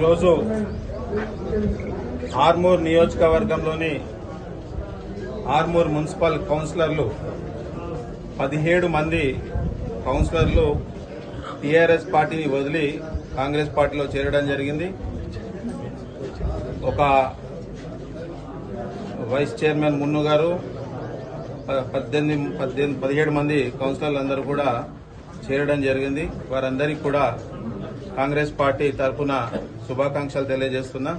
ఈరోజు ఆర్మూర్ నియోజకవర్గంలోని ఆర్మూర్ మున్సిపల్ కౌన్సిలర్లు పదిహేడు మంది కౌన్సిలర్లు టీఆర్ఎస్ పార్టీని వదిలి కాంగ్రెస్ పార్టీలో చేరడం జరిగింది. ఒక వైస్ చైర్మన్ మున్ను గారు ప- పద్దెనిమిది పద్దెనిమిది పదిహేడు మంది కౌన్సిలర్లు అందరూ కూడా చేరడం జరిగింది. వారందరికీ కూడా కాంగ్రెస్ పార్టీ తరఫున శుభాకాంక్షలు తెలియజేస్తున్నా.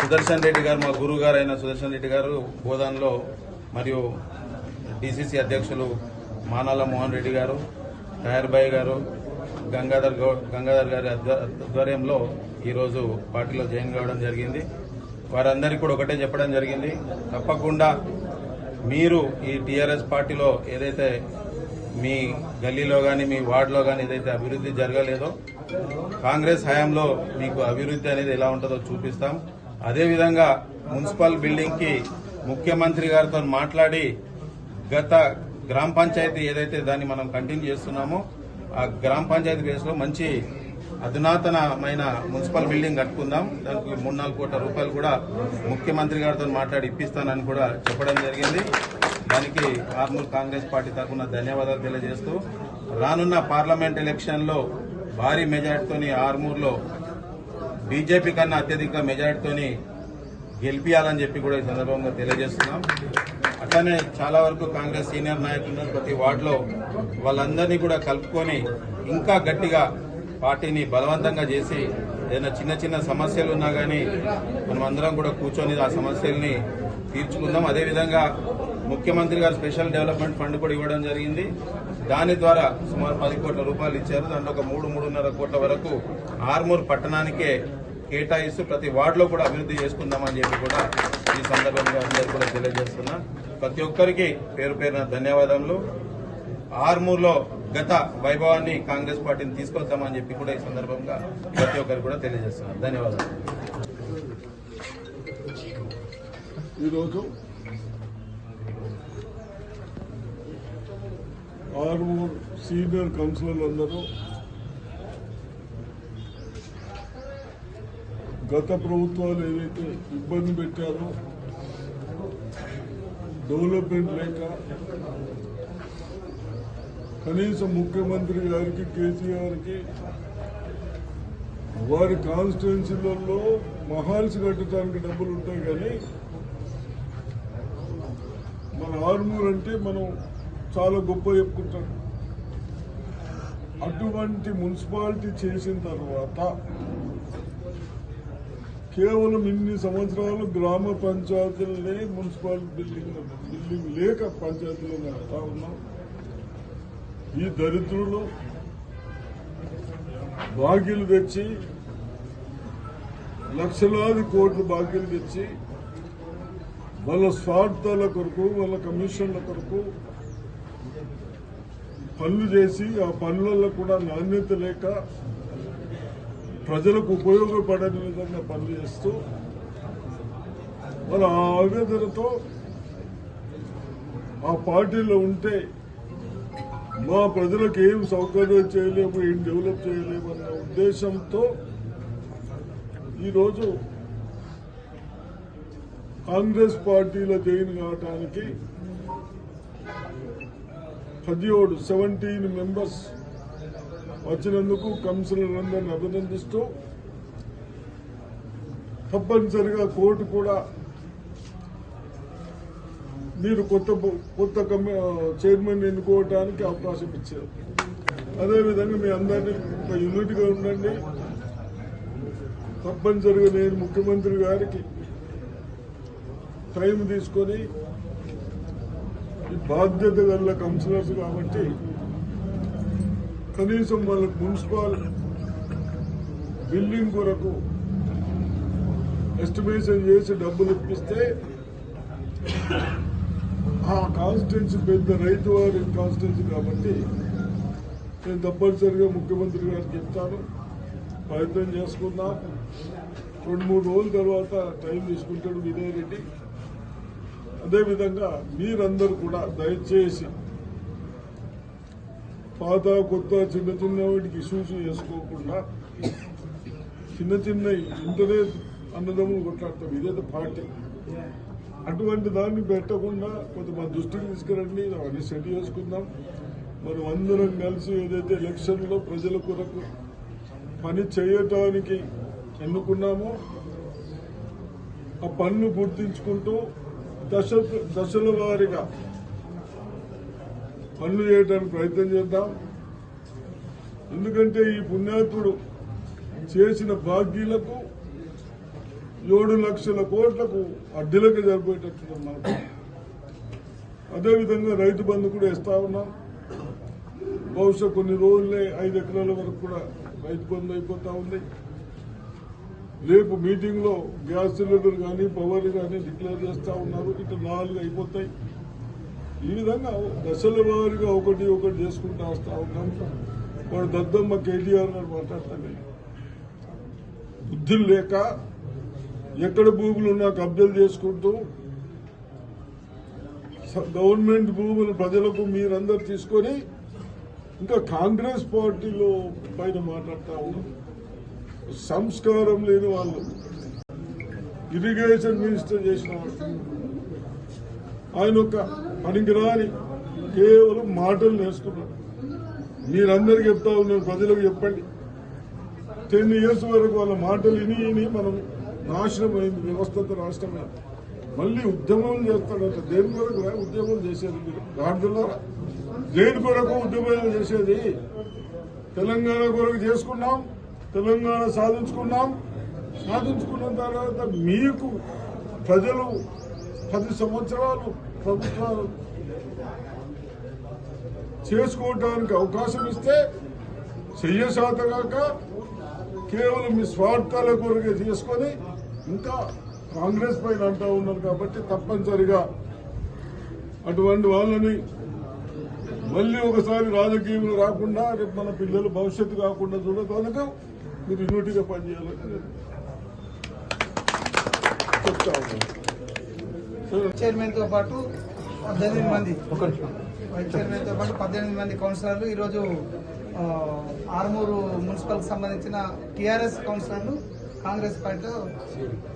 సుదర్శన్ రెడ్డి గారు మా గురువు గారు అయిన సుదర్శన్ రెడ్డి గారు గోదాన్లో మరియు డిసిసి అధ్యక్షులు మానాల మోహన్ రెడ్డి గారు తయారుబాయి గారు గంగాధర్ గౌ గంగాధర్ గారి ఆధ్వర్యంలో ఈరోజు పార్టీలో జాయిన్ కావడం జరిగింది. వారందరికీ కూడా ఒకటే చెప్పడం జరిగింది. తప్పకుండా మీరు ఈ టీఆర్ఎస్ పార్టీలో ఏదైతే మీ గల్లీలో కానీ మీ వార్డులో కానీ ఏదైతే అభివృద్ధి జరగలేదో కాంగ్రెస్ హయాంలో మీకు అభివృద్ధి అనేది ఎలా ఉంటుందో చూపిస్తాం. అదేవిధంగా మున్సిపల్ బిల్డింగ్కి ముఖ్యమంత్రి గారితో మాట్లాడి గత గ్రామ పంచాయతీ ఏదైతే దాన్ని మనం కంటిన్యూ చేస్తున్నామో ఆ గ్రామ పంచాయతీ బేస్లో మంచి అధునాతనమైన మున్సిపల్ బిల్డింగ్ కట్టుకుందాం. దానికి మూడు నాలుగు కోట్ల రూపాయలు కూడా ముఖ్యమంత్రి గారితో మాట్లాడి ఇప్పిస్తానని కూడా చెప్పడం జరిగింది. దానికి ఆర్మూర్ కాంగ్రెస్ పార్టీ తరఫున ధన్యవాదాలు తెలియజేస్తూ రానున్న పార్లమెంట్ ఎలక్షన్లో భారీ మెజార్టీతోని ఆర్మూర్లో బీజేపీ కన్నా అత్యధిక మెజార్టీతోని గెలిపియాలని చెప్పి కూడా ఈ సందర్భంగా తెలియజేస్తున్నాం. అట్లానే చాలా వరకు కాంగ్రెస్ సీనియర్ నాయకులు ప్రతి వార్డులో వాళ్ళందరినీ కూడా కలుపుకొని ఇంకా గట్టిగా పార్టీని బలవంతంగా చేసి ఏదైనా చిన్న చిన్న సమస్యలు ఉన్నా కానీ మనం అందరం కూడా కూర్చొని ఆ సమస్యల్ని తీర్చుకుందాం. అదేవిధంగా ముఖ్యమంత్రి గారు స్పెషల్ డెవలప్మెంట్ ఫండ్ కూడా ఇవ్వడం జరిగింది. దాని ద్వారా సుమారు పది కోట్ల రూపాయలు ఇచ్చారు. దాంట్లో ఒక మూడు మూడున్నర కోట్ల వరకు ఆర్మూర్ పట్టణానికే కేటాయిస్తూ ప్రతి వార్డులో కూడా అభివృద్ధి చేసుకుందామని చెప్పి కూడా ఈ సందర్భంగా అందరూ కూడా తెలియజేస్తున్నా. ప్రతి ఒక్కరికి పేరు పేరున ధన్యవాదములు. ఆర్మూర్లో గత వైభవాన్ని కాంగ్రెస్ పార్టీని తీసుకొద్దామని చెప్పి కూడా ఈ సందర్భంగా ప్రతి ఒక్కరికి కూడా తెలియజేస్తున్నాను ధన్యవాదాలు. ఈరోజు ఆర్మూర్ సీనియర్ కౌన్సిలర్లు అందరూ గత ప్రభుత్వాలు ఏదైతే ఇబ్బంది పెట్టారో డెవలప్మెంట్ లేక కనీసం ముఖ్యమంత్రి గారికి కేసీఆర్కి వారి కాన్స్టిట్యున్సీలలో మహాల్స్ కట్టడానికి డబ్బులు ఉంటాయి కానీ ఆర్మూర్ అంటే మనం చాలా గొప్ప చెప్పుకుంటాం. అటువంటి మున్సిపాలిటీ చేసిన తర్వాత కేవలం ఇన్ని సంవత్సరాలు గ్రామ పంచాయతీలనే మున్సిపాలిటీ బిల్డింగ్ బిల్డింగ్ లేక పంచాయతీలో నడుపుతా ఉన్నాం. ఈ దరిద్రులు బాకీలు తెచ్చి లక్షలాది కోట్లు బాకీలు తెచ్చి వాళ్ళ స్వార్థాల కొరకు వాళ్ళ కమిషన్ల కొరకు పనులు చేసి ఆ పనులలో కూడా నాణ్యత లేక ప్రజలకు ఉపయోగపడని విధంగా పనులు చేస్తూ వాళ్ళ ఆ ఆవేదనతో ఆ పార్టీలో ఉంటే మా ప్రజలకు ఏం సౌకర్యం చేయలేము ఏం డెవలప్ చేయలేము అన్న ఉద్దేశంతో ఈరోజు కాంగ్రెస్ పార్టీలో జాయిన్ కావటానికి పదిహేడు సెవెంటీన్ మెంబర్స్ వచ్చినందుకు కౌన్సిలర్ అందరిని అభినందిస్తూ తప్పనిసరిగా కోర్టు కూడా మీరు కొత్త కొత్త చైర్మన్ ఎన్నుకోవటానికి అవకాశం ఇచ్చారు. అదేవిధంగా మీ అందరినీ ఒక యూనిట్గా ఉండండి. తప్పనిసరిగా నేను ముఖ్యమంత్రి గారికి టైం తీసుకొని ఈ బాధ్యత గల కౌన్సిలర్స్ కాబట్టి కనీసం వాళ్ళకు మున్సిపల్ బిల్డింగ్ కొరకు ఎస్టిమేషన్ చేసి డబ్బులు ఇప్పిస్తే ఆ కాన్స్టిట్యున్సీ పెద్ద రైతు వారి కాన్స్టిట్యున్సీ కాబట్టి నేను తప్పనిసరిగా ముఖ్యమంత్రి గారికి చెప్తాను ప్రయత్నం చేసుకుందాం. రెండు మూడు రోజుల తర్వాత టైం తీసుకుంటాడు వినయ్ రెడ్డి. అదేవిధంగా మీరందరూ కూడా దయచేసి పాత కొత్త చిన్న చిన్న వాటికి ఇష్యూస్ చేసుకోకుండా చిన్న చిన్న ఇంటర్నెట్ అన్నదమ్ములు కొట్లాడతాం. ఇదేదో పార్టీ. అటువంటి దాన్ని పెట్టకుండా కొంతమంది దృష్టికి తీసుకురండి అవన్నీ సెట్ చేసుకుందాం. మనం అందరం కలిసి ఏదైతే ఎలక్షన్లో ప్రజల కొరకు పని చేయటానికి ఎన్నుకున్నామో ఆ పన్ను గుర్తించుకుంటూ దశ దశల వారీగా పనులు చేయడానికి ప్రయత్నం చేద్దాం. ఎందుకంటే ఈ పుణ్యాత్ముడు చేసిన భాగ్యులకు ఏడు లక్షల కోట్లకు అడ్డీలకి జరిపేటట్టు మనకు అదేవిధంగా రైతు బంధు కూడా ఇస్తా ఉన్నాం. బహుశా కొన్ని రోజులే ఐదు ఎకరాల వరకు కూడా రైతు బంధు అయిపోతా ఉంది. రేపు మీటింగ్లో గ్యాస్ సిలిండర్ కానీ పవర్ కానీ డిక్లేర్ చేస్తా ఉన్నారు. ఇటు నాలుగు అయిపోతాయి. ఈ విధంగా దశల వారిగా ఒకటి ఒకటి చేసుకుంటా వస్తా ఉన్నాం. వాడు దద్దమ్మ కేటీఆర్ గారు మాట్లాడతాను బుద్ధులు లేక ఎక్కడ భూములు ఉన్నా కబ్జాలు చేసుకుంటూ స- గవర్నమెంట్ భూములు ప్రజలకు మీరందరు తీసుకొని ఇంకా కాంగ్రెస్ పార్టీలో పైన మాట్లాడుతూ ఉన్నాం. సంస్కారం లేని వాళ్ళు. ఇరిగేషన్ మినిస్టర్ చేసిన వాళ్ళు. ఆయన ఒక పనికిరాని కేవలం మాటలు నేర్చుకున్నాడు. మీరందరికీ చెప్తా ఉన్నాను ప్రజలకు చెప్పండి. టెన్ ఇయర్స్ వరకు వాళ్ళ మాటలు విని విని మనం నాశనం అయింది వ్యవస్థతో రాష్ట్రమే మళ్ళీ ఉద్యమం చేస్తాడంట. దేని కొరకు ఉద్యమం చేసేది? మీరు గాడిదలారా దేని కొరకు ఉద్యమం చేసేది? తెలంగాణ కొరకు చేసుకున్నాం. తెలంగాణ సాధించుకున్నాం. సాధించుకున్న తర్వాత మీకు ప్రజలు పది సంవత్సరాలు ప్రభుత్వాలు చేసుకోవడానికి అవకాశం ఇస్తే చెయ్యసాతగాక కేవలం మీ స్వార్థాల కొరకే చేసుకొని ఇంకా కాంగ్రెస్ పైన అంటూ ఉన్నారు కాబట్టి తప్పనిసరిగా అటువంటి వాళ్ళని మళ్ళీ ఒకసారి రాజకీయంలో రాకుండా రేపు మన పిల్లలు భవిష్యత్తు కాకుండా చూడటానికి మీరు యూనిటీగా పనిచేయాలని చెప్తా ఉన్నాను సరే. చైర్మన్తో పాటు పద్దెనిమిది మంది. వైస్ చైర్మన్తో పాటు పద్దెనిమిది మంది కౌన్సిలర్లు. ఈరోజు ఆర్మూరు మున్సిపల్కి సంబంధించిన టిఆర్ఎస్ కౌన్సిలర్లు కాంగ్రెస్ పార్టీలో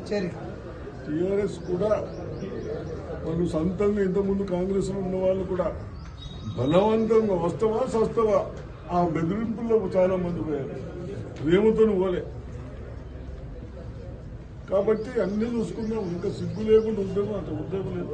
చేరి టిఆర్ఎస్ కూడా వాళ్ళు సొంతంగా ఇంతకుముందు కాంగ్రెస్లో ఉన్న వాళ్ళు కూడా బలవంతంగా వస్తావా సస్తావా? ఆ బెదిరింపుల్లో చాలా మంది పోయారు. ప్రేమతో పోలే. కాబట్టి అన్ని చూసుకుందాం ఇంకా సిగ్గు లేకుండా ఉద్యోగం అంత ఉద్యోగం లేదు.